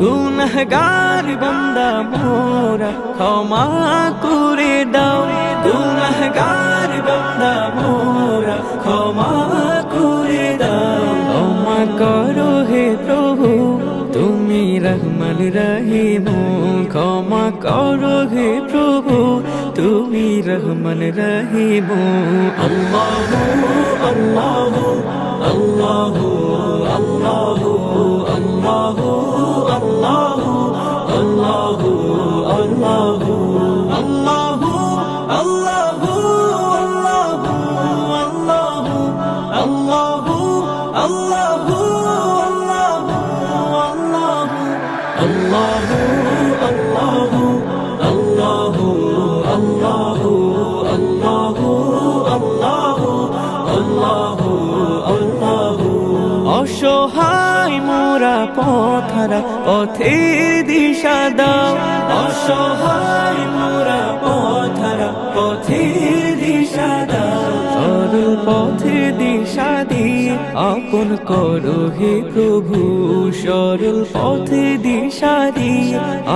গুনহগার বান্দা মোরা ক্ষমা করে দাও। গুনহগার বান্দা মোরা ক্ষমা করে দাও। ক্ষমা করো হে প্রভু, তুমি রহমান রহিম। ক্ষমা করো হে প্রভু, তুমি রহমান রহিম। আল্লাহ অসহায় মোরা পথারা পথের দিশা দাও অসহায় মোরা আপন করো হে প্রভু সরল পথে দিশারি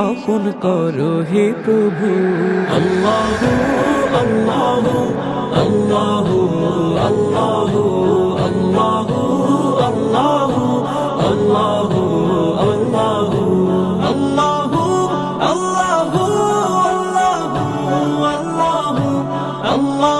আপন করো হে প্রভু আল্লাহ আল্লাহ আল্লাহ আল্লাহ আল্লাহ আল্লাহ আল্লাহ Allah